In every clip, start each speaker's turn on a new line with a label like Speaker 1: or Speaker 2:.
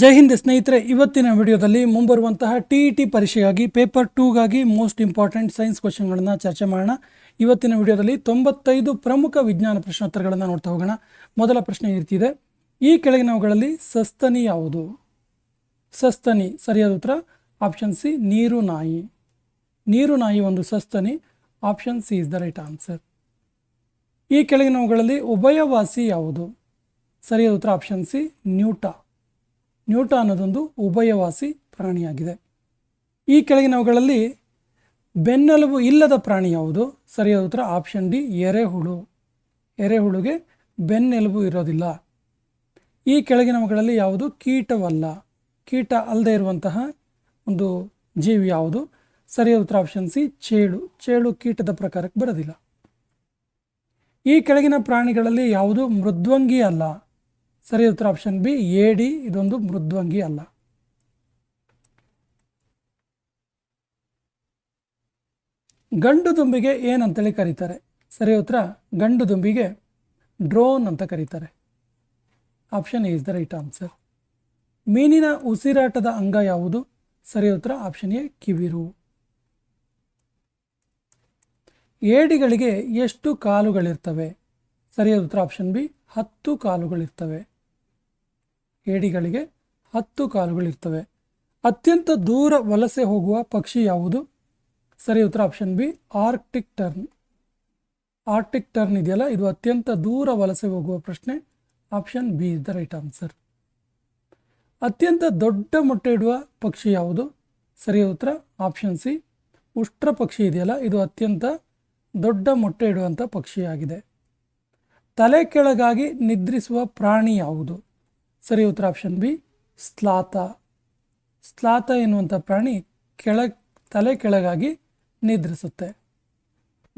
Speaker 1: ಜೈ ಹಿಂದ್ ಸ್ನೇಹಿತರೆ, ಇವತ್ತಿನ ವಿಡಿಯೋದಲ್ಲಿ ಮುಂಬರುವಂತಹ ಟಿ ಇ ಟಿ ಪರೀಕ್ಷೆಗಾಗಿ ಪೇಪರ್ ಟೂಗಾಗಿ ಮೋಸ್ಟ್ ಇಂಪಾರ್ಟೆಂಟ್ ಸೈನ್ಸ್ ಕ್ವಶನ್ಗಳನ್ನು ಚರ್ಚೆ ಮಾಡೋಣ. ಇವತ್ತಿನ ವಿಡಿಯೋದಲ್ಲಿ ತೊಂಬತ್ತೈದು ಪ್ರಮುಖ ವಿಜ್ಞಾನ ಪ್ರಶ್ನೋತ್ತರಗಳನ್ನು ನೋಡ್ತಾ ಹೋಗೋಣ. ಮೊದಲ ಪ್ರಶ್ನೆ ಇರ್ತಿದೆ, ಈ ಕೆಳಗಿನವುಗಳಲ್ಲಿ ಸಸ್ತನಿ ಯಾವುದು? ಸಸ್ತನಿ, ಸರಿಯಾದ ಉತ್ತರ ಆಪ್ಷನ್ ಸಿ ನೀರು ನಾಯಿ. ನೀರು ನಾಯಿ ಒಂದು ಸಸ್ತನಿ option C is the right answer ಈ ಕೆಳಗಿನವುಗಳಲ್ಲಿ ಉಭಯವಾಸಿ ಯಾವುದು? ಸರಿಯಾದ ಉತ್ತರ ಆಪ್ಷನ್ ಸಿ ನ್ಯೂಟಾ ನ್ಯೂಟ ಅನ್ನೋದೊಂದು ಉಭಯವಾಸಿ ಪ್ರಾಣಿಯಾಗಿದೆ. ಈ ಕೆಳಗಿನವುಗಳಲ್ಲಿ ಬೆನ್ನೆಲುಬು ಇಲ್ಲದ ಪ್ರಾಣಿ ಯಾವುದು? ಸರಿಯಾದ ಉತ್ತರ ಆಪ್ಷನ್ ಡಿ, ಎರೆಹುಳು. ಎರೆಹುಳುಗೆ ಬೆನ್ನೆಲುಬು ಇರೋದಿಲ್ಲ. ಈ ಕೆಳಗಿನವುಗಳಲ್ಲಿ ಯಾವುದು? ಕೀಟವಲ್ಲ. ಕೀಟ ಅಲ್ಲದೆ ಇರುವಂತಹ ಒಂದು ಜೀವಿ ಯಾವುದು? ಸರಿಯಾದ ಉತ್ತರ ಆಪ್ಷನ್ ಸಿ, ಚೇಳು. ಚೇಳು ಕೀಟದ ಪ್ರಕಾರಕ್ಕೆ ಬರೋದಿಲ್ಲ. ಈ ಕೆಳಗಿನ ಪ್ರಾಣಿಗಳಲ್ಲಿ ಯಾವುದು? ಮೃದ್ವಂಗಿ ಅಲ್ಲ. ಸರಿಯಾದ ಉತ್ತರ ಆಪ್ಷನ್ ಬಿ ಎ ಡಿ ಇದೊಂದು ಮೃದ್ವಂಗಿ ಅಲ್ಲ. ಗಂಡು ದುಂಬಿಗೆ ಏನಂತೇಳಿ ಕರೀತಾರೆ? ಸರಿ ಉತ್ತರ, ಗಂಡು ದುಂಬಿಗೆ ಡ್ರೋನ್ ಅಂತ ಕರೀತಾರೆ. Option is the right answer ಮೀನಿನ ಉಸಿರಾಟದ ಅಂಗ ಯಾವುದು? ಸರಿ ಉತ್ತರ ಆಪ್ಷನ್ ಎ ಕಿವಿರು. ಏಡಿಗಳಿಗೆ ಎಷ್ಟು ಕಾಲುಗಳಿರ್ತವೆ? ಸರಿಯಾದ ಉತ್ತರ ಆಪ್ಷನ್ ಬಿ ಹತ್ತು ಕಾಲುಗಳಿರ್ತವೆ. ಏಡಿಗಳಿಗೆ ಹತ್ತು ಕಾಲುಗಳಿರ್ತವೆ. ಅತ್ಯಂತ ದೂರ ವಲಸೆ ಹೋಗುವ ಪಕ್ಷಿ ಯಾವುದು? ಸರಿ, ಉತ್ತರ option B Arctic tern Arctic tern ಇದೆಯಲ್ಲ, ಇದು ಅತ್ಯಂತ ದೂರ ವಲಸೆ ಹೋಗುವ ಪ್ರಶ್ನೆ. Option B is the right answer ಅತ್ಯಂತ ದೊಡ್ಡ ಮೊಟ್ಟೆ ಇಡುವ ಪಕ್ಷಿ ಯಾವುದು? ಸರಿಯ ಉತ್ತರ ಆಪ್ಷನ್ ಸಿ ಉಷ್ಟ್ರ ಪಕ್ಷಿ ಇದೆಯಲ್ಲ, ಇದು ಅತ್ಯಂತ ದೊಡ್ಡ ಮೊಟ್ಟೆ ಇಡುವಂಥ ಪಕ್ಷಿಯಾಗಿದೆ. ತಲೆ ಕೆಳಗಾಗಿ ನಿದ್ರಿಸುವ ಪ್ರಾಣಿ ಯಾವುದು? ಸರಿ, ಉತ್ತರ ಆಪ್ಷನ್ ಬಿ ಸ್ಲಾತ ಸ್ಲಾತ ಎನ್ನುವಂಥ ಪ್ರಾಣಿ ಕೆಳ ತಲೆ ಕೆಳಗಾಗಿ ನಿದ್ರಿಸುತ್ತೆ.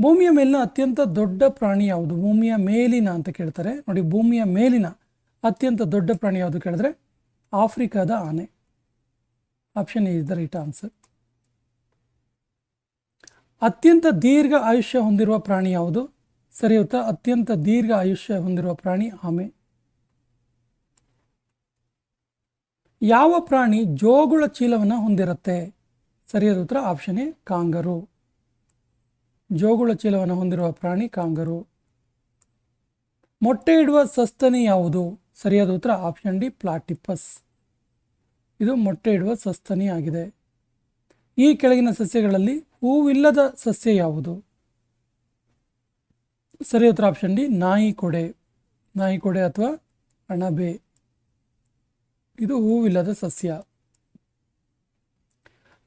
Speaker 1: ಭೂಮಿಯ ಮೇಲಿನ ಅತ್ಯಂತ ದೊಡ್ಡ ಪ್ರಾಣಿ ಯಾವುದು? ಭೂಮಿಯ ಮೇಲಿನ ಅಂತ ಕೇಳ್ತಾರೆ. ನೋಡಿ, ಭೂಮಿಯ ಮೇಲಿನ ಅತ್ಯಂತ ದೊಡ್ಡ ಪ್ರಾಣಿ ಯಾವುದು ಕೇಳಿದ್ರೆ? ಆಫ್ರಿಕಾದ ಆನೆ. Option is the right answer. ಅತ್ಯಂತ ದೀರ್ಘ ಆಯುಷ್ಯ ಹೊಂದಿರುವ ಪ್ರಾಣಿ ಯಾವುದು? ಸರಿಯುತ್ತಾ ಅತ್ಯಂತ ದೀರ್ಘ ಆಯುಷ್ಯ ಹೊಂದಿರುವ ಪ್ರಾಣಿ ಆಮೆ. ಯಾವ ಪ್ರಾಣಿ ಜೋಗುಳ ಚೀಲವನ್ನು ಹೊಂದಿರುತ್ತೆ? ಸರಿಯಾದ ಉತ್ತರ ಆಪ್ಷನ್ ಎ, ಕಾಂಗರು. ಜೋಗುಳ ಚೀಲವನ್ನು ಹೊಂದಿರುವ ಪ್ರಾಣಿ ಕಾಂಗರು. ಮೊಟ್ಟೆ ಇಡುವ ಸಸ್ತನಿ ಯಾವುದು? ಸರಿಯಾದ ಉತ್ತರ ಆಪ್ಷನ್ ಡಿ, ಪ್ಲಾಟಿಪಸ್. ಇದು ಮೊಟ್ಟೆ ಇಡುವ ಸಸ್ತನಿ ಆಗಿದೆ. ಈ ಕೆಳಗಿನ ಸಸ್ಯಗಳಲ್ಲಿ ಹೂವಿಲ್ಲದ ಸಸ್ಯ ಯಾವುದು? ಸರಿಯಾದ ಉತ್ತರ ಆಪ್ಷನ್ ಡಿ, ನಾಯಿ ಕೊಡೆ. ನಾಯಿ ಕೊಡೆ ಅಥವಾ ಅಣಬೆ. ಇದು ಹೂವಿಲ್ಲದ ಸಸ್ಯ.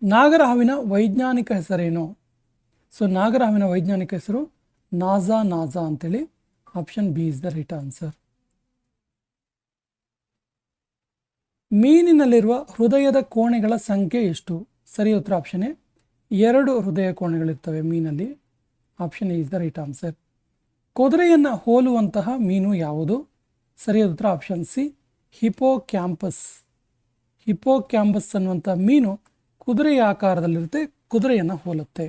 Speaker 1: ನಾಗರಹಾವಿನ ವೈಜ್ಞಾನಿಕ ಹೆಸರೇನು? ಸೊ ನಾಗರಹಾವಿನ ವೈಜ್ಞಾನಿಕ ಹೆಸರು ನಾಜಾ ನಾಜಾ ಅಂತೇಳಿ option B is the right answer ಮೀನಿನಲ್ಲಿರುವ ಹೃದಯದ ಕೋಣೆಗಳ ಸಂಖ್ಯೆ ಎಷ್ಟು? ಸರಿ ಉತ್ತರ ಆಪ್ಷನ್ ಎ, ಎರಡು ಹೃದಯ ಕೋಣೆಗಳಿರ್ತವೆ ಮೀನಲ್ಲಿ. Option A is the right answer ಕುದುರೆಯನ್ನು ಹೋಲುವಂತಹ ಮೀನು ಯಾವುದು? ಸರಿಯಾದ ಉತ್ತರ option C hippocampus hippocampus ಅನ್ನುವಂಥ ಮೀನು ಕುದುರೆಯ ಆಕಾರದಲ್ಲಿರುತ್ತೆ, ಕುದುರೆಯನ್ನು ಹೋಲುತ್ತೆ.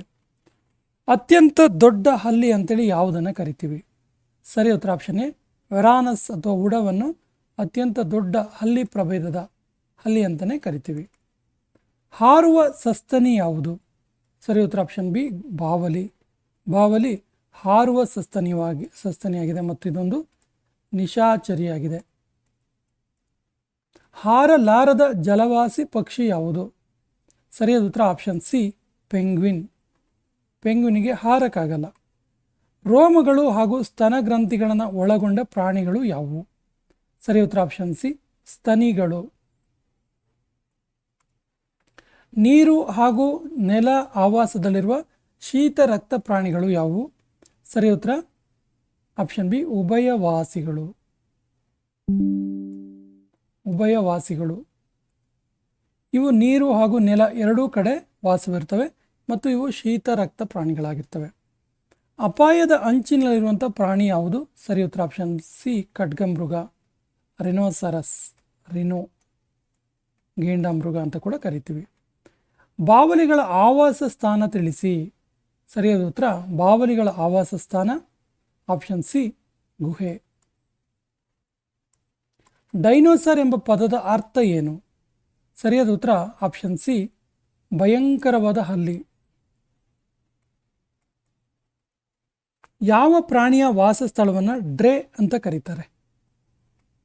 Speaker 1: ಅತ್ಯಂತ ದೊಡ್ಡ ಹಲ್ಲಿ ಅಂತೇಳಿ ಯಾವುದನ್ನು ಕರಿತೀವಿ? ಸರಿ, ಉತ್ತರ ಆಪ್ಷನ್ ಎ ವೆರಾನಸ್ ಅಥವಾ ಉಡವನ್ನು ಅತ್ಯಂತ ದೊಡ್ಡ ಹಲ್ಲಿ ಪ್ರಭೇದದ ಹಲ್ಲಿ ಅಂತಲೇ ಕರಿತೀವಿ. ಹಾರುವ ಸಸ್ತನಿ ಯಾವುದು? ಸರಿ, ಉತ್ತರ ಆಪ್ಷನ್ ಬಿ, ಬಾವಲಿ. ಬಾವಲಿ ಹಾರುವ ಸಸ್ತನಿಯಾಗಿ ಸಸ್ತನಿಯಾಗಿದೆ ಮತ್ತು ಇದೊಂದು ನಿಶಾಚರಿಯಾಗಿದೆ. ಹಾರಲಾರದ ಜಲವಾಸಿ ಪಕ್ಷಿ ಯಾವುದು? ಸರಿಯಾದ ಉತ್ತರ ಆಪ್ಷನ್ ಸಿ ಪೆಂಗ್ವಿನ್ ಪೆಂಗ್ವಿನಿಗೆ ಹಾರಕ್ಕಾಗಲ್ಲ. ರೋಮಗಳು ಹಾಗೂ ಸ್ತನ ಗ್ರಂಥಿಗಳನ್ನು ಒಳಗೊಂಡ ಪ್ರಾಣಿಗಳು ಯಾವುವು? ಸರಿ ಉತ್ತರ ಆಪ್ಷನ್ ಸಿ ಸ್ತನಿಗಳು. ನೀರು ಹಾಗೂ ನೆಲ ಆವಾಸದಲ್ಲಿರುವ ಶೀತ ರಕ್ತ ಪ್ರಾಣಿಗಳು ಯಾವುವು? ಸರಿ ಉತ್ತರ ಆಪ್ಷನ್ ಬಿ ಉಭಯವಾಸಿಗಳು. ಉಭಯವಾಸಿಗಳು. ಇವು ನೀರು ಹಾಗೂ ನೆಲ ಎರಡೂ ಕಡೆ ವಾಸವಿರ್ತವೆ ಮತ್ತು ಇವು ಶೀತ ರಕ್ತ ಪ್ರಾಣಿಗಳಾಗಿರ್ತವೆ ಅಪಾಯದ ಅಂಚಿನಲ್ಲಿರುವಂಥ ಪ್ರಾಣಿ ಯಾವುದು? ಸರಿ, ಉತ್ತರ ಆಪ್ಷನ್ ಸಿ, ಖಡ್ಗಮೃಗ. ರಿನೋಸರಸ್. ರಿನೋ. ಗೇಂಡಾಮೃಗ ಅಂತ ಕೂಡ ಕರಿತೀವಿ. ಬಾವಲಿಗಳ ಆವಾಸ ಸ್ಥಾನ ತಿಳಿಸಿ. ಸರಿಯಾದ ಉತ್ತರ. ಬಾವಲಿಗಳ ಆವಾಸ ಸ್ಥಾನ ಆಪ್ಷನ್ ಸಿ, ಗುಹೆ. ಡೈನೋಸರ್ ಎಂಬ ಪದದ ಅರ್ಥ ಏನು? ಸರಿಯಾದ ಉತ್ತರ ಆಪ್ಷನ್ ಸಿ, ಭಯಂಕರವಾದ ಹಲ್ಲಿ. ಯಾವ ಪ್ರಾಣಿಯ ವಾಸಸ್ಥಳವನ್ನು ಡ್ರೆ ಅಂತ ಕರೀತಾರೆ?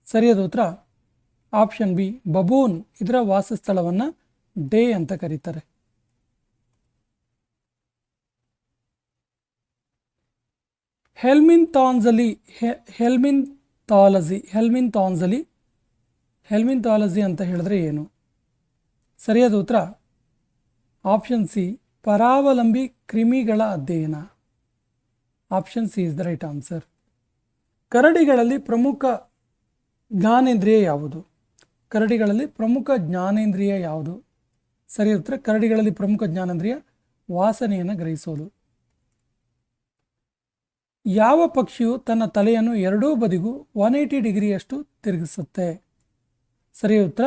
Speaker 1: ಸರಿಯಾದ ಉತ್ತರ ಆಪ್ಷನ್ ಬಿ, ಬಬೂನ್. ಇದರ ವಾಸಸ್ಥಳವನ್ನು ಡೇ ಅಂತ ಕರೀತಾರೆ. ಹೆಲ್ಮಿನ್ ತಾನ್ಸಲಿ ಹೆಲ್ಮಿನ್ ತಾಲಜಿ ಹೆಲ್ಮಿನ್ ತಾನ್ಸಲಿ ಹೆಲ್ಮಿನ್ ತಾಲಜಿ ಅಂತ ಹೇಳಿದ್ರೆ ಏನು? ಸರಿಯಾದ ಉತ್ತರ? ಆಪ್ಷನ್ ಸಿ, ಪರಾವಲಂಬಿ ಕ್ರಿಮಿಗಳ ಅಧ್ಯಯನ. Option C is the right answer. ಕರಡಿಗಳಲ್ಲಿ ಪ್ರಮುಖ ಜ್ಞಾನೇಂದ್ರಿಯ ಯಾವುದು? ಕರಡಿಗಳಲ್ಲಿ ಪ್ರಮುಖ ಜ್ಞಾನೇಂದ್ರಿಯ ಯಾವುದು? ಸರಿ ಉತ್ತರ, ಕರಡಿಗಳಲ್ಲಿ ಪ್ರಮುಖ ಜ್ಞಾನೇಂದ್ರಿಯ ವಾಸನೆಯನ್ನು ಗ್ರಹಿಸೋದು. ಯಾವ ಪಕ್ಷಿಯು ತನ್ನ ತಲೆಯನ್ನು ಎರಡೂ ಬದಿಗೂ ಒನ್ ಏಯ್ಟಿ ಡಿಗ್ರಿಯಷ್ಟು ತಿರುಗಿಸುತ್ತೆ? ಸರಿ ಉತ್ತರ?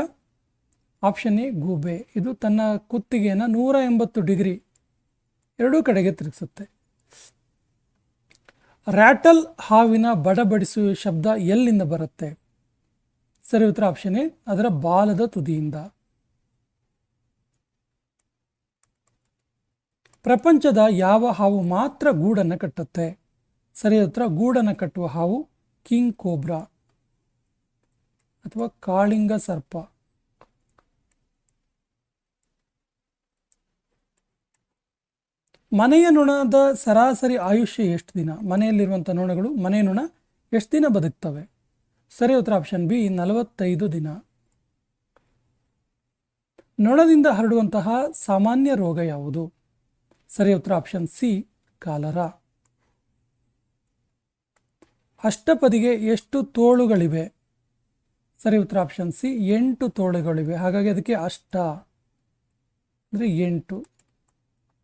Speaker 1: ಆಪ್ಷನ್ ಎ ಗೂಬೆ. ಇದು ತನ್ನ ಕುತ್ತಿಗೆಯನ್ನು ನೂರ ಎಂಬತ್ತು ಡಿಗ್ರಿ ಎರಡೂ ಕಡೆಗೆ ತಿರುಗಿಸುತ್ತೆ. ರ್ಯಾಟಲ್ ಹಾವಿನ ಬಡಬಡಿಸುವ ಶಬ್ದ ಎಲ್ಲಿಂದ ಬರುತ್ತೆ? ಸರಿ ಉತ್ತರ ಆಪ್ಷನ್ ಎ ಅದರ ಬಾಲದ ತುದಿಯಿಂದ. ಪ್ರಪಂಚದ ಯಾವ ಹಾವು ಮಾತ್ರ ಗೂಡನ್ನು ಕಟ್ಟುತ್ತೆ? ಸರಿ ಉತ್ತರ, ಗೂಡನ್ನು ಕಟ್ಟುವ ಹಾವು ಕಿಂಗ್ ಕೋಬ್ರಾ. ಅಥವಾ ಕಾಳಿಂಗ ಸರ್ಪ? ಮನೆಯ ನೊಣದ ಸರಾಸರಿ ಆಯುಷ್ಯ ಎಷ್ಟು ದಿನ? ಮನೆಯಲ್ಲಿರುವಂಥ ನೊಣಗಳು ಮನೆ ನೊಣ ಎಷ್ಟು ದಿನ ಬದುಕ್ತವೆ? ಸರಿ, ಉತ್ತರ ಆಪ್ಷನ್ ಬಿ ನಲವತ್ತೈದು ದಿನ. ನೊಣದಿಂದ ಹರಡುವಂತಹ ಸಾಮಾನ್ಯ ರೋಗ ಯಾವುದು? ಸರಿ, ಉತ್ತರ ಆಪ್ಷನ್ ಸಿ ಕಾಲರ. ಅಷ್ಟಪದಿಗೆ ಎಷ್ಟು ತೋಳುಗಳಿವೆ? ಸರಿ, ಉತ್ತರ ಆಪ್ಷನ್ ಸಿ, ಎಂಟು ತೋಳುಗಳಿವೆ. ಹಾಗಾಗಿ ಅದಕ್ಕೆ ಅಷ್ಟ. ಅಂದರೆ ಎಂಟು.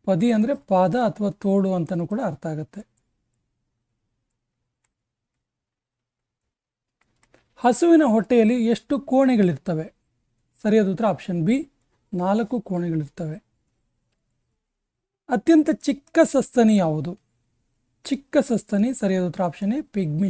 Speaker 1: ಪದಿ ಅಂದರೆ ಪಾದ ಅಥವಾ ತೋಳು ಅಂತಲೂ ಕೂಡ ಅರ್ಥ ಆಗುತ್ತೆ. ಹಸುವಿನ ಹೊಟ್ಟೆಯಲ್ಲಿ ಎಷ್ಟು ಕೋಣೆಗಳಿರ್ತವೆ? ಸರಿಯಾದ ಉತ್ತರ ಆಪ್ಷನ್ ಬಿ. ನಾಲ್ಕು ಕೋಣೆಗಳಿರ್ತವೆ. ಅತ್ಯಂತ ಚಿಕ್ಕ ಸಸ್ತನಿ ಯಾವುದು? ಚಿಕ್ಕ ಸಸ್ತನಿ ಸರಿಯಾದ ಉತ್ತರ ಆಪ್ಷನ್ ಎ ಪಿಗ್ಮಿ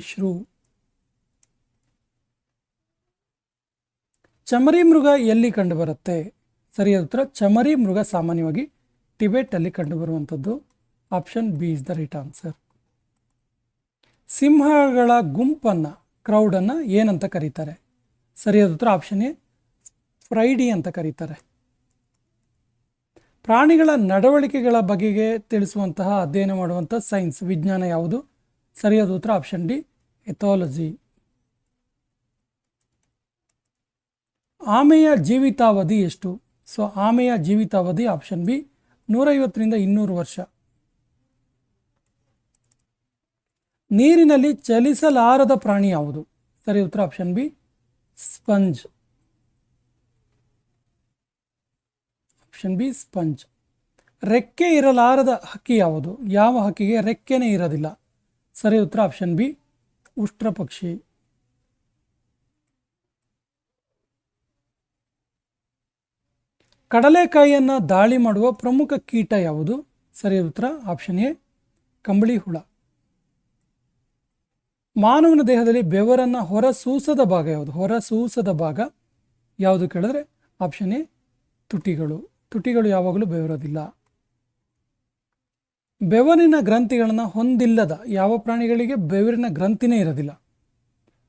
Speaker 1: ಚಮರಿ ಮೃಗ ಎಲ್ಲಿ ಕಂಡುಬರುತ್ತೆ? ಸರಿಯಾದ ಉತ್ತರ ಚಮರಿ ಮೃಗ ಸಾಮಾನ್ಯವಾಗಿ ಟಿಬೆಟಲ್ಲಿ ಕಂಡುಬರುವಂಥದ್ದು. Option B is the right answer. ಸಿಂಹಗಳ ಗುಂಪನ್ನು, ಕ್ರೌಡನ್ನು ಏನಂತ ಕರೀತಾರೆ? ಸರಿಯಾದ ಉತ್ತರ ಆಪ್ಷನ್ ಎ, ಫ್ರೈಡಿ ಅಂತ ಕರೀತಾರೆ. ಪ್ರಾಣಿಗಳ ನಡವಳಿಕೆಗಳ ಬಗೆಗೆ ತಿಳಿಸುವಂತಹ ಅಧ್ಯಯನ ಮಾಡುವಂಥ ಸೈನ್ಸ್, ವಿಜ್ಞಾನ ಯಾವುದು? ಸರಿಯಾದ ಉತ್ತರ ಆಪ್ಷನ್ ಡಿ, ಎಥಾಲಜಿ. ಆಮೆಯ ಜೀವಿತಾವಧಿ ಎಷ್ಟು? ಸೊ, ಆಮೆಯ ಜೀವಿತಾವಧಿ ಆಪ್ಷನ್ ಬಿ ನೂರೈವತ್ತರಿಂದ ಇನ್ನೂರು ವರ್ಷ. ನೀರಿನಲ್ಲಿ ಚಲಿಸಲಾರದ ಪ್ರಾಣಿ ಯಾವುದು? ಸರಿ, ಉತ್ತರ option B sponge. Option B sponge. ರೆಕ್ಕೆ ಇರಲಾರದ ಹಕ್ಕಿ ಯಾವುದು? ಯಾವ ಹಕ್ಕಿಗೆ ರೆಕ್ಕೆನೇ ಇರೋದಿಲ್ಲ. ಸರಿ, ಉತ್ತರ ಆಪ್ಷನ್ ಬಿ ಉಷ್ಟ್ರ ಪಕ್ಷಿ ಕಡಲೆಕಾಯಿಯನ್ನು ದಾಳಿ ಮಾಡುವ ಪ್ರಮುಖ ಕೀಟ ಯಾವುದು? ಸರಿಯಾದ ಉತ್ತರ ಆಪ್ಷನ್ ಎ ಕಂಬಳಿ ಹುಳ. ಮಾನವನ ದೇಹದಲ್ಲಿ ಬೆವರನ್ನು ಹೊರಸೂಸದ ಭಾಗ ಯಾವುದು? ಹೊರಸೂಸದ ಭಾಗ. ಯಾವುದು ಕೇಳಿದ್ರೆ? ಆಪ್ಷನ್ ಎ ತುಟಿಗಳು. ತುಟಿಗಳು ಯಾವಾಗಲೂ ಬೆವರೋದಿಲ್ಲ. ಬೆವರಿನ ಗ್ರಂಥಿಗಳನ್ನು ಹೊಂದಿಲ್ಲದ ಯಾವ ಪ್ರಾಣಿಗಳಿಗೆ ಬೆವರಿನ ಗ್ರಂಥಿನೇ ಇರೋದಿಲ್ಲ?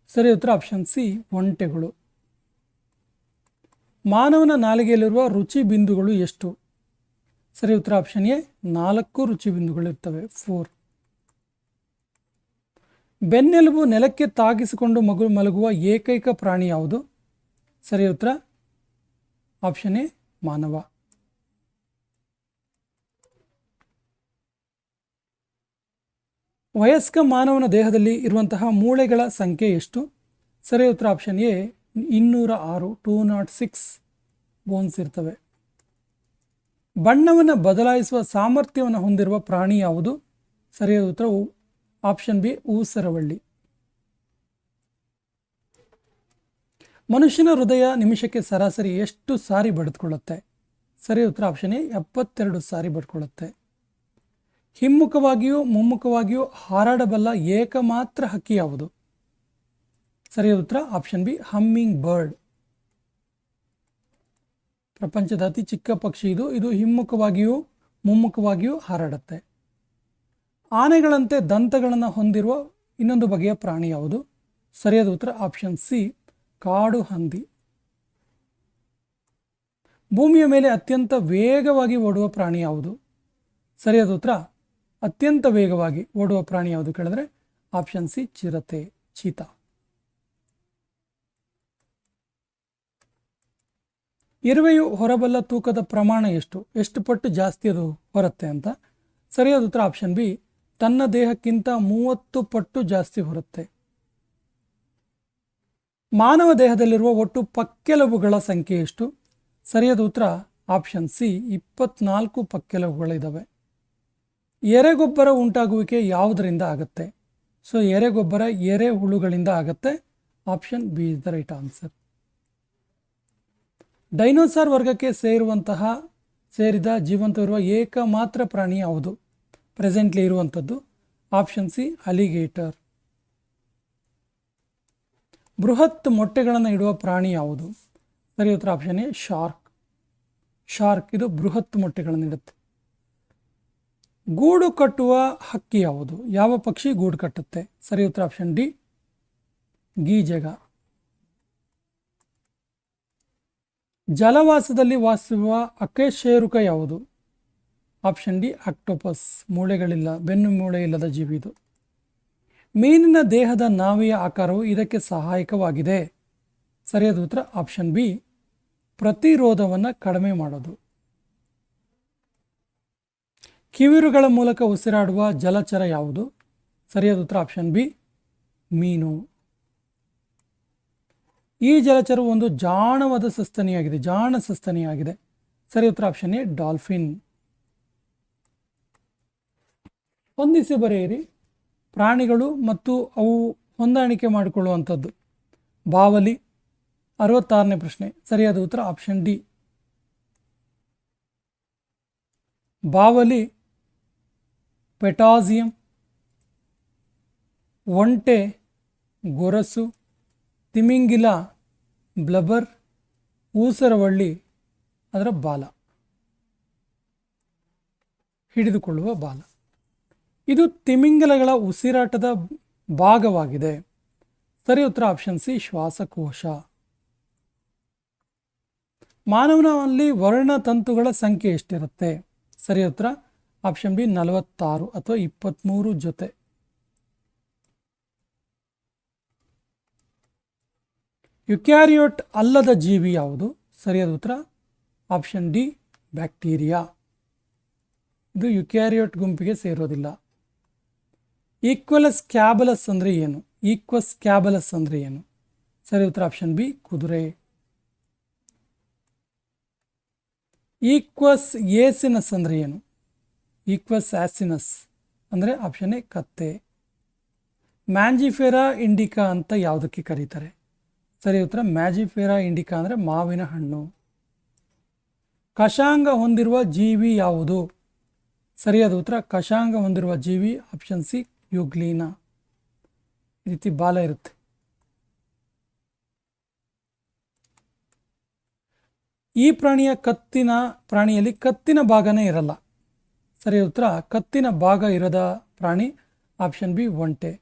Speaker 1: ಸರಿ ಉತ್ತರ ಆಪ್ಷನ್ ಸಿ ಒಂಟೆಗಳು. ಮಾನವನ ನಾಲಿಗೆಯಲ್ಲಿರುವ ರುಚಿ ಬಿಂದುಗಳು ಎಷ್ಟು? ಸರಿ, ಉತ್ತರ ಆಪ್ಷನ್ ಎ, ನಾಲ್ಕು ರುಚಿ ಬಿಂದುಗಳು ಇರ್ತವೆ. ಫೋರ್. ಬೆನ್ನೆಲುಬು ನೆಲಕ್ಕೆ ತಾಗಿಸಿಕೊಂಡು ಮಗು ಮಲಗುವ ಏಕೈಕ ಪ್ರಾಣಿ ಯಾವುದು? ಸರಿ, ಉತ್ತರ ಆಪ್ಷನ್ ಎ, ಮಾನವ. ವಯಸ್ಕ ಮಾನವನ ದೇಹದಲ್ಲಿ ಇರುವಂತಹ ಮೂಳೆಗಳ ಸಂಖ್ಯೆ ಎಷ್ಟು? ಸರಿ, ಉತ್ತರ ಆಪ್ಷನ್ ಎ ಇನ್ನೂರ ಆರು ಟೂ ನಾಟ್ ಸಿಕ್ಸ್ ಬೋನ್ಸ್ ಇರ್ತವೆ. ಬಣ್ಣವನ್ನು ಬದಲಾಯಿಸುವ ಸಾಮರ್ಥ್ಯವನ್ನು ಹೊಂದಿರುವ ಪ್ರಾಣಿ ಯಾವುದು? ಸರಿಯಾದ ಉತ್ತರ ಆಪ್ಷನ್ ಬಿ ಊಸರವಳ್ಳಿ ಮನುಷ್ಯನ ಹೃದಯ ನಿಮಿಷಕ್ಕೆ ಸರಾಸರಿ ಎಷ್ಟು ಸಾರಿ ಬಡಿದುಕೊಳ್ಳುತ್ತೆ? ಸರಿ ಉತ್ತರ ಆಪ್ಷನ್ ಎ ಎಪ್ಪತ್ತೆರಡು ಸಾರಿ ಬಡ್ಕೊಳ್ಳುತ್ತೆ ಹಿಮ್ಮುಖವಾಗಿಯೂ ಮುಮ್ಮುಖವಾಗಿಯೂ ಹಾರಾಡಬಲ್ಲ ಏಕಮಾತ್ರ ಹಕ್ಕಿ ಯಾವುದು? ಸರಿಯಾದ ಉತ್ತರ ಆಪ್ಷನ್ ಬಿ ಹಮ್ಮಿಂಗ್ ಬರ್ಡ್ ಪ್ರಪಂಚದ ಅತಿ ಚಿಕ್ಕ ಪಕ್ಷಿ ಇದು. ಇದು ಹಿಮ್ಮುಖವಾಗಿಯೂ ಮುಮ್ಮುಖವಾಗಿಯೂ ಹಾರಾಡುತ್ತೆ. ಆನೆಗಳಂತೆ ದಂತಗಳನ್ನು ಹೊಂದಿರುವ ಇನ್ನೊಂದು ಬಗೆಯ ಪ್ರಾಣಿ ಯಾವುದು? ಸರಿಯಾದ ಉತ್ತರ ಆಪ್ಷನ್ ಸಿ ಕಾಡು ಹಂದಿ. ಭೂಮಿಯ ಮೇಲೆ ಅತ್ಯಂತ ವೇಗವಾಗಿ ಓಡುವ ಪ್ರಾಣಿ ಯಾವುದು? ಸರಿಯಾದ ಉತ್ತರ ಅತ್ಯಂತ ವೇಗವಾಗಿ ಓಡುವ ಪ್ರಾಣಿ ಯಾವುದು ಕೇಳಿದ್ರೆ? ಆಪ್ಷನ್ ಸಿ ಚಿರತೆ, ಚೀತಾ. ಇರುವೆಯು ಹೊರಬಲ್ಲ ತೂಕದ ಪ್ರಮಾಣ ಎಷ್ಟು? ಎಷ್ಟು ಪಟ್ಟು ಜಾಸ್ತಿ ಅದು ಹೊರತ್ತೆ ಅಂತ? ಸರಿಯಾದ ಉತ್ತರ ಆಪ್ಷನ್ ಬಿ ತನ್ನ ದೇಹಕ್ಕಿಂತ ಮೂವತ್ತು ಪಟ್ಟು ಜಾಸ್ತಿ ಹೊರುತ್ತೆ. ಮಾನವ ದೇಹದಲ್ಲಿರುವ ಒಟ್ಟು ಪಕ್ಕೆಲುಬುಗಳ ಸಂಖ್ಯೆ ಎಷ್ಟು? ಸರಿಯಾದ ಉತ್ತರ ಆಪ್ಷನ್ ಸಿ ಇಪ್ಪತ್ನಾಲ್ಕು ಪಕ್ಕೆಲುಬುಗಳಿದ್ದಾವೆ ಎರೆಗೊಬ್ಬರ ಉಂಟಾಗುವಿಕೆ ಯಾವುದರಿಂದ ಆಗುತ್ತೆ? ಸೊ ಎರೆಗೊಬ್ಬರ ಎರೆ ಹುಳುಗಳಿಂದ ಆಗುತ್ತೆ. Option B is the right answer dinosaur ವರ್ಗಕ್ಕೆ ಸೇರುವಂತಹ, ಸೇರಿದ ಜೀವಂತವಿರುವ ಏಕಮಾತ್ರ ಪ್ರಾಣಿ ಯಾವುದು? ಪ್ರೆಸೆಂಟ್ಲಿ ಇರುವಂಥದ್ದು ಆಪ್ಷನ್ ಸಿ ಅಲಿಗೇಟರ್ ಬೃಹತ್ ಮೊಟ್ಟೆಗಳನ್ನು ಇಡುವ ಪ್ರಾಣಿ ಯಾವುದು? ಸರಿ, ಉತ್ತರ ಆಪ್ಷನ್ ಎ ಶಾರ್ಕ್ ಶಾರ್ಕ್ ಇದು ಬೃಹತ್ ಮೊಟ್ಟೆಗಳನ್ನು ಇಡುತ್ತೆ. ಗೂಡು ಕಟ್ಟುವ ಹಕ್ಕಿ ಯಾವುದು? ಯಾವ ಪಕ್ಷಿ ಗೂಡು ಕಟ್ಟುತ್ತೆ? ಸರಿ, ಉತ್ತರ ಆಪ್ಷನ್ ಡಿ ಗೀಜಗ. ಜಲವಾಸದಲ್ಲಿ ವಾಸಿಸುವ ಅಕೇಶೇರುಕ ಯಾವುದು? Option D, octopus. ಮೂಳೆಗಳಿಲ್ಲ, ಬೆನ್ನು ಮೂಳೆ ಇಲ್ಲದ ಜೀವಿ ಇದು. ಮೀನಿನ ದೇಹದ ನಾವೆಯ ಆಕಾರವು ಇದಕ್ಕೆ ಸಹಾಯಕವಾಗಿದೆ. ಸರಿಯಾದ ಉತ್ತರ ಆಪ್ಷನ್ ಬಿ, ಪ್ರತಿರೋಧವನ್ನು ಕಡಿಮೆ ಮಾಡೋದು. ಕಿವಿರುಗಳ ಮೂಲಕ ಉಸಿರಾಡುವ ಜಲಚರ ಯಾವುದು? ಸರಿಯಾದ ಉತ್ತರ ಆಪ್ಷನ್ ಬಿ, ಮೀನು. ಈ ಜಲಚರವು ಒಂದು ಜಾಣವಾದ ಸಸ್ತನಿಯಾಗಿದೆ, ಜಾಣ ಸಸ್ತನಿಯಾಗಿದೆ. ಸರಿ, ಉತ್ತರ ಆಪ್ಷನ್ ಎ ಡಾಲ್ಫಿನ್ ಹೊಂದಿಸಿ ಬರೆಯಿರಿ. ಪ್ರಾಣಿಗಳು ಮತ್ತು ಅವು ಹೊಂದಾಣಿಕೆ ಮಾಡಿಕೊಳ್ಳುವಂಥದ್ದು. ಬಾವಲಿ, ಅರವತ್ತಾರನೇ ಪ್ರಶ್ನೆ. ಸರಿಯಾದ ಉತ್ತರ ಆಪ್ಷನ್ ಡಿ. ಬಾವಲಿ ಪೆಟಾಸಿಯಂ ಒಂಟೆ, ಗೊರಸು, ತಿಮಿಂಗಿಲ ಬ್ಲಬರ್, ಊಸರವಳ್ಳಿ, ಅದರ ಬಾಲ. ಹಿಡಿದುಕೊಳ್ಳುವ ಬಾಲ. ಇದು ತಿಮಿಂಗಲಗಳ ಉಸಿರಾಟದ ಭಾಗವಾಗಿದೆ. ಸರಿ ಉತ್ತರ ಆಪ್ಷನ್ ಸಿ, ಶ್ವಾಸಕೋಶ. ಮಾನವನಲ್ಲಿ ವರ್ಣತಂತುಗಳ ಸಂಖ್ಯೆ ಎಷ್ಟಿರುತ್ತೆ? ಸರಿ ಉತ್ತರ ಆಪ್ಷನ್ ಬಿ, ನಲವತ್ತಾರು ಅಥವಾ ಇಪ್ಪತ್ತ್ಮೂರು ಜೊತೆ. ಯುಕ್ಯಾರಿಯೋಟ್ ಅಲ್ಲದ ಜೀವಿ ಯಾವುದು? ಸರಿಯಾದ ಉತ್ತರ, ಆಪ್ಷನ್ ಡಿ, ಬ್ಯಾಕ್ಟೀರಿಯಾ. ಇದು ಯುಕ್ಯಾರಿಯೋಟ್ ಗುಂಪಿಗೆ ಸೇರೋದಿಲ್ಲ. ಈಕ್ವಲಸ್ ಕ್ಯಾಬಲಸ್ ಅಂದರೆ ಏನು? ಈಕ್ವಸ್ ಕ್ಯಾಬಲಸ್ ಅಂದರೆ ಏನು? ಸರಿ, ಉತ್ತರ ಆಪ್ಷನ್ ಬಿ, ಕುದುರೆ. ಈಕ್ವಸ್ ಏಸಿನಸ್ ಅಂದರೆ ಏನು? ಈಕ್ವಸ್ ಆಸಿನಸ್ ಅಂದರೆ ಆಪ್ಷನ್ ಎ, ಕತ್ತೆ. ಮ್ಯಾಂಜಿಫೆರಾ ಇಂಡಿಕಾ ಅಂತ ಯಾವುದಕ್ಕೆ ಕರೀತಾರೆ? ಸರಿ, ಉತ್ತರ ಮ್ಯಾಜಿಫೆರಾ ಇಂಡಿಕಾ ಅಂದರೆ ಮಾವಿನ ಹಣ್ಣು. ಕಷಾಂಗ ಹೊಂದಿರುವ ಜೀವಿ ಯಾವುದು? ಸರಿಯಾದ ಉತ್ತರ ಕಷಾಂಗ ಹೊಂದಿರುವ ಜೀವಿ ಆಪ್ಷನ್ ಸಿ ಯುಗ್ಲೀನಾ. ಈ ರೀತಿ ಬಾಲ ಇರುತ್ತೆ. ಈ ಪ್ರಾಣಿಯ ಕತ್ತಿನ ಪ್ರಾಣಿಯಲ್ಲಿ ಕತ್ತಿನ ಭಾಗನೇ ಇರಲ್ಲ. ಸರಿ, ಉತ್ತರ ಕತ್ತಿನ ಭಾಗ ಇರದ ಪ್ರಾಣಿ ಆಪ್ಷನ್ ಬಿ ಒಂಟೆ.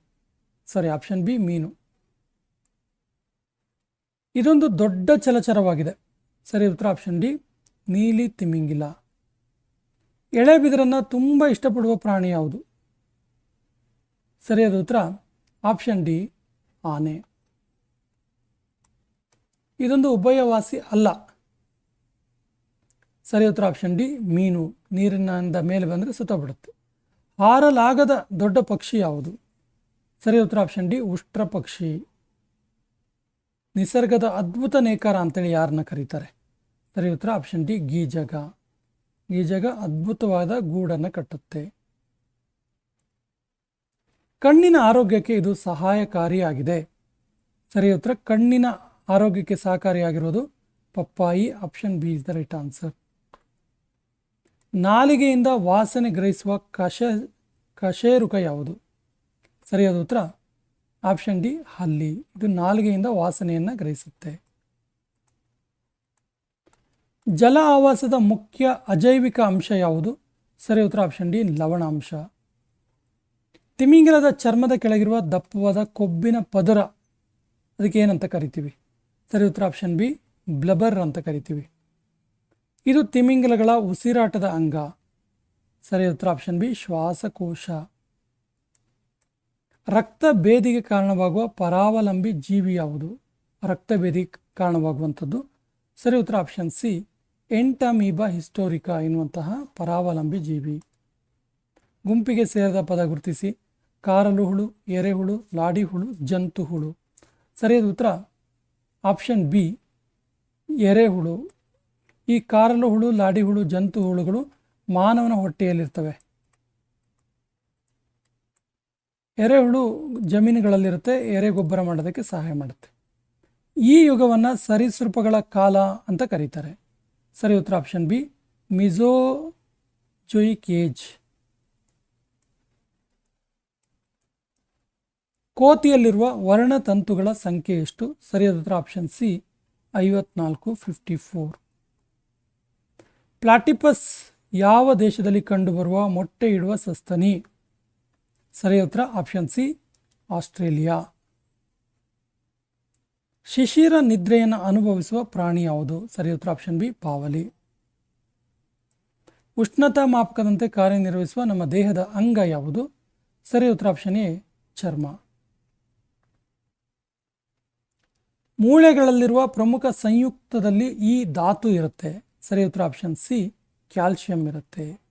Speaker 1: ಸಾರಿ ಆಪ್ಷನ್ ಬಿ ಮೀನು. ಇದೊಂದು ದೊಡ್ಡ ಚಲಚರವಾಗಿದೆ. ಸರಿ, ಉತ್ತರ ಆಪ್ಷನ್ ಡಿ, ನೀಲಿ ತಿಮಿಂಗಿಲ. ಎಳೆ ಬಿದಿರನ್ನು ತುಂಬ ಇಷ್ಟಪಡುವ ಪ್ರಾಣಿ ಯಾವುದು? ಸರಿಯಾದ ಉತ್ತರ ಆಪ್ಷನ್ ಡಿ, ಆನೆ. ಇದೊಂದು ಉಭಯವಾಸಿ ಅಲ್ಲ. ಸರಿ, ಉತ್ತರ ಆಪ್ಷನ್ ಡಿ, ಮೀನು. ನೀರಿನಿಂದ ಮೇಲೆ ಬಂದರೆ ಸುತ್ತಬಿಡುತ್ತೆ. ಹಾರಲಾಗದ ದೊಡ್ಡ ಪಕ್ಷಿ ಯಾವುದು? ಸರಿ, ಉತ್ತರ ಆಪ್ಷನ್ ಡಿ, ಉಷ್ಟ್ರ ಪಕ್ಷಿ. ನಿಸರ್ಗದ ಅದ್ಭುತ ನೇಕಾರ ಅಂತೇಳಿ ಯಾರನ್ನ ಕರೀತಾರೆ? ಸರಿ, ಉತ್ತರ ಆಪ್ಷನ್ ಡಿ, ಗೀಜಗ. ಗೀಜಗ ಅದ್ಭುತವಾದ ಗೂಡನ್ನು ಕಟ್ಟುತ್ತೆ. ಕಣ್ಣಿನ ಆರೋಗ್ಯಕ್ಕೆ ಇದು ಸಹಾಯಕಾರಿಯಾಗಿದೆ. ಸರಿ, ಉತ್ತರ, ಕಣ್ಣಿನ ಆರೋಗ್ಯಕ್ಕೆ ಸಹಕಾರಿಯಾಗಿರೋದು ಪಪ್ಪಾಯಿ option B is the right answer ನಾಲಿಗೆಯಿಂದ ವಾಸನೆ ಗ್ರಹಿಸುವ ಕಷ, ಕಶೇರುಕ ಯಾವುದು? ಸರಿಯಾದ ಉತ್ತರ ಆಪ್ಷನ್ ಡಿ ಹಲ್ಲಿ. ಇದು ನಾಲಿಗೆಯಿಂದ ವಾಸನೆಯನ್ನು ಗ್ರಹಿಸುತ್ತೆ. ಜಲ ಆವಾಸದ ಮುಖ್ಯ ಅಜೈವಿಕ ಅಂಶ ಯಾವುದು? ಸರಿ, ಉತ್ತರ ಆಪ್ಷನ್ ಡಿ ಲವಣಾಂಶ. ತಿಮಿಂಗಿಲದ ಚರ್ಮದ ಕೆಳಗಿರುವ ದಪ್ಪವಾದ ಕೊಬ್ಬಿನ ಪದರ, ಅದಕ್ಕೆ ಏನಂತ ಕರಿತೀವಿ? ಸರಿ, ಉತ್ತರ ಆಪ್ಷನ್ ಬಿ ಬ್ಲಬರ್ ಅಂತ ಕರಿತೀವಿ. ಇದು ತಿಮಿಂಗಲಗಳ ಉಸಿರಾಟದ ಅಂಗ. ಸರಿ, ಉತ್ತರ ಆಪ್ಷನ್ ಬಿ ಶ್ವಾಸಕೋಶ. ರಕ್ತ ಭೇದಿಗೆ ಕಾರಣವಾಗುವ ಪರಾವಲಂಬಿ ಜೀವಿ ಯಾವುದು? ರಕ್ತ ಭೇದಿಗೆ ಕಾರಣವಾಗುವಂಥದ್ದು. ಸರಿ, ಉತ್ತರ ಆಪ್ಷನ್ ಸಿ, ಎಂಟಮೀಬಾ ಹಿಸ್ಟೋರಿಕಾ ಎನ್ನುವಂತಹ ಪರಾವಲಂಬಿ ಜೀವಿ. ಗುಂಪಿಗೆ ಸೇರಿದ ಪದ ಗುರುತಿಸಿ. ಕಾರಲು ಹುಳು ಎರೆಹುಳು ಲಾಡಿ ಹುಳು ಜಂತು ಹುಳು ಸರಿಯಾದ ಉತ್ತರ ಆಪ್ಷನ್ ಬಿ, ಎರೆಹುಳು. ಈ ಕಾರಲು ಹುಳು ಲಾಡಿ ಹುಳು ಜಂತು ಹುಳುಗಳು ಮಾನವನ ಹೊಟ್ಟೆಯಲ್ಲಿರ್ತವೆ. ಎರೆಹುಳು ಜಮೀನುಗಳಲ್ಲಿರುತ್ತೆ, ಎರೆ ಗೊಬ್ಬರ ಮಾಡೋದಕ್ಕೆ ಸಹಾಯ ಮಾಡುತ್ತೆ. ಈ ಯುಗವನ್ನು ಸರೀಸೃಪಗಳ ಕಾಲ ಅಂತ ಕರೀತಾರೆ. ಸರಿ ಉತ್ತರ ಆಪ್ಷನ್ ಬಿ ಮಿಜೋಜೊಯಿಕ್ ಏಜ್ ಕೋತಿಯಲ್ಲಿರುವ ವರ್ಣತಂತುಗಳ ಸಂಖ್ಯೆ ಎಷ್ಟು? ಸರಿಯಾದ ಉತ್ತರ ಆಪ್ಷನ್ ಸಿ, ಐವತ್ನಾಲ್ಕು, ಫಿಫ್ಟಿ ಫೋರ್. ಪ್ಲಾಟಿಪಸ್ ಯಾವ ದೇಶದಲ್ಲಿ ಕಂಡುಬರುವ ಮೊಟ್ಟೆ ಇಡುವ ಸಸ್ತನಿ? ಸರಿಯಾದ ಉತ್ತರ ಆಪ್ಷನ್ ಸಿ ಆಸ್ಟ್ರೇಲಿಯಾ. ಶಿಶಿರ ನಿದ್ರೆಯನ್ನು ಅನುಭವಿಸುವ ಪ್ರಾಣಿ ಯಾವುದು? ಸರಿ ಉತ್ತರ ಆಪ್ಷನ್ ಬಿ ಪಾವಲಿ. ಉಷ್ಣತಾ ಮಾಪಕದಂತೆ ಕಾರ್ಯನಿರ್ವಹಿಸುವ ನಮ್ಮ ದೇಹದ ಅಂಗ ಯಾವುದು? ಸರಿ ಉತ್ತರ ಆಪ್ಷನ್ ಎ ಚರ್ಮ. ಮೂಳೆಗಳಲ್ಲಿರುವ ಪ್ರಮುಖ ಸಂಯುಕ್ತದಲ್ಲಿ ಈ ಧಾತು ಇರುತ್ತೆ. ಸರಿ ಉತ್ತರ ಆಪ್ಷನ್ ಸಿ ಕ್ಯಾಲ್ಸಿಯಂ ಇರುತ್ತೆ.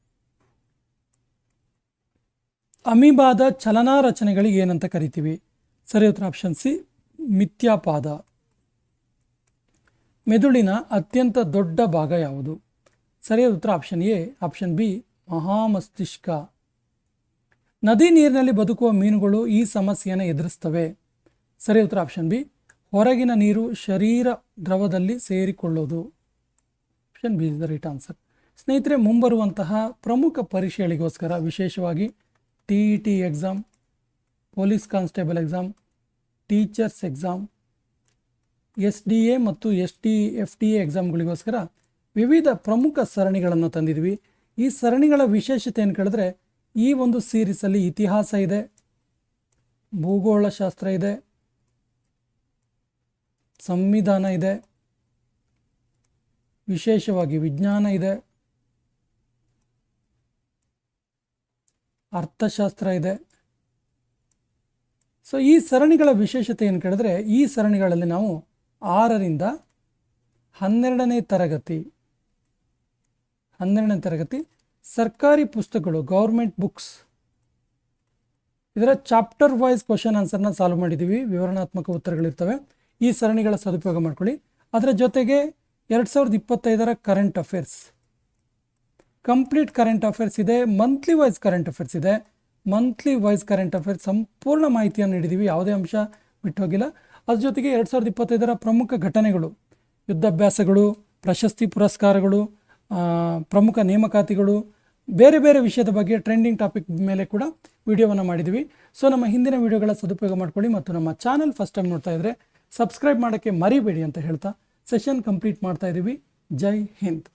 Speaker 1: ಅಮೀಬಾದ ಚಲನಾ ರಚನೆಗಳಿಗೆ ಏನಂತ ಕರಿತೀವಿ? ಸರಿ ಉತ್ತರ ಆಪ್ಷನ್ ಸಿ, ಮಿಥ್ಯಾಪಾದ. ಮೆದುಳಿನ ಅತ್ಯಂತ ದೊಡ್ಡ ಭಾಗ ಯಾವುದು? ಸರಿಯಾದ ಉತ್ತರ ಆಪ್ಷನ್ ಎ ಆಪ್ಷನ್ ಬಿ, ಮಹಾಮಸ್ತಿಷ್ಕ. ನದಿ ನೀರಿನಲ್ಲಿ ಬದುಕುವ ಮೀನುಗಳು ಈ ಸಮಸ್ಯೆಯನ್ನು ಎದುರಿಸ್ತವೆ. ಸರಿ ಉತ್ತರ ಆಪ್ಷನ್ ಬಿ, ಹೊರಗಿನ ನೀರು ಶರೀರ ದ್ರವದಲ್ಲಿ ಸೇರಿಕೊಳ್ಳೋದು. Option B is the right answer ಸ್ನೇಹಿತರೆ, ಮುಂಬರುವಂತಹ ಪ್ರಮುಖ ಪರೀಕ್ಷೆಗಳಿಗೋಸ್ಕರ ವಿಶೇಷವಾಗಿ T E T exam police constable exam teachers exam S D A ಮತ್ತು S T F T A ಎಕ್ಸಾಮ್ಗಳಿಗೋಸ್ಕರ ವಿವಿಧ ಪ್ರಮುಖ ಸರಣಿಗಳನ್ನು ತಂದಿದ್ವಿ. ಈ ಸರಣಿಗಳ ವಿಶೇಷತೆ ಏನು ಕೇಳಿದ್ರೆ ಈ ಒಂದು ಸೀರೀಸಲ್ಲಿ ಇತಿಹಾಸ ಇದೆ, ಭೂಗೋಳಶಾಸ್ತ್ರ ಇದೆ, ಸಂವಿಧಾನ ಇದೆ, ವಿಶೇಷವಾಗಿ ವಿಜ್ಞಾನ ಇದೆ. ಅರ್ಥಶಾಸ್ತ್ರ ಇದೆ. ಸೊ ಈ ಸರಣಿಗಳ ವಿಶೇಷತೆ ಏನು ಕೇಳಿದ್ರೆ, ಈ ಸರಣಿಗಳಲ್ಲಿ ನಾವು ಆರರಿಂದ ಹನ್ನೆರಡನೇ ತರಗತಿ ಹನ್ನೆರಡನೇ ತರಗತಿ ಸರ್ಕಾರಿ ಪುಸ್ತಕಗಳು ಗೌರ್ಮೆಂಟ್ ಬುಕ್ಸ್ ಇದರ ಚಾಪ್ಟರ್ ವೈಸ್ ಕ್ವಶನ್ ಆನ್ಸರ್ನ ಸಾಲ್ವ್ ಮಾಡಿದ್ದೀವಿ ವಿವರಣಾತ್ಮಕ ಉತ್ತರಗಳಿರ್ತವೆ. ಈ ಸರಣಿಗಳ ಸದುಪಯೋಗ ಮಾಡ್ಕೊಳ್ಳಿ. ಅದರ ಜೊತೆಗೆ ಎರಡು ಸಾವಿರದ ಇಪ್ಪತ್ತೈದರ current affairs complete current affairs ಇದೆ ಮಂತ್ಲಿ ವೈಸ್ ಕರೆಂಟ್ ಅಫೇರ್ಸ್ ಇದೆ. ಮಂತ್ಲಿ ವೈಸ್ ಕರೆಂಟ್ ಅಫೇರ್ಸ್ ಸಂಪೂರ್ಣ ಮಾಹಿತಿಯನ್ನು ನೀಡಿದ್ದೀವಿ ಯಾವುದೇ ಅಂಶ ಬಿಟ್ಟು ಹೋಗಿಲ್ಲ ಅದ್ರ ಜೊತೆಗೆ ಎರಡು ಸಾವಿರದ ಇಪ್ಪತ್ತೈದರ ಪ್ರಮುಖ ಘಟನೆಗಳು, ಯುದ್ಧಾಭ್ಯಾಸಗಳು, ಪ್ರಶಸ್ತಿ ಪುರಸ್ಕಾರಗಳು ಪ್ರಮುಖ ನೇಮಕಾತಿಗಳು, ಬೇರೆ ಬೇರೆ ವಿಷಯದ ಬಗ್ಗೆ ಟ್ರೆಂಡಿಂಗ್ ಟಾಪಿಕ್ ಮೇಲೆ ಕೂಡ ವಿಡಿಯೋವನ್ನು ಮಾಡಿದ್ದೀವಿ ಸೊ ನಮ್ಮ ಹಿಂದಿನ ವಿಡಿಯೋಗಳ ಸದುಪಯೋಗ ಮಾಡ್ಕೊಳ್ಳಿ ಮತ್ತು ನಮ್ಮ ಚಾನಲ್ ಫಸ್ಟ್ ಟೈಮ್ ನೋಡ್ತಾ ಇದ್ದರೆ ಸಬ್ಸ್ಕ್ರೈಬ್ ಮಾಡೋಕ್ಕೆ ಮರಿಬೇಡಿ ಅಂತ ಹೇಳ್ತಾ ಸೆಷನ್ ಕಂಪ್ಲೀಟ್ ಮಾಡ್ತಾ ಇದ್ದೀವಿ ಜೈ ಹಿಂದ್.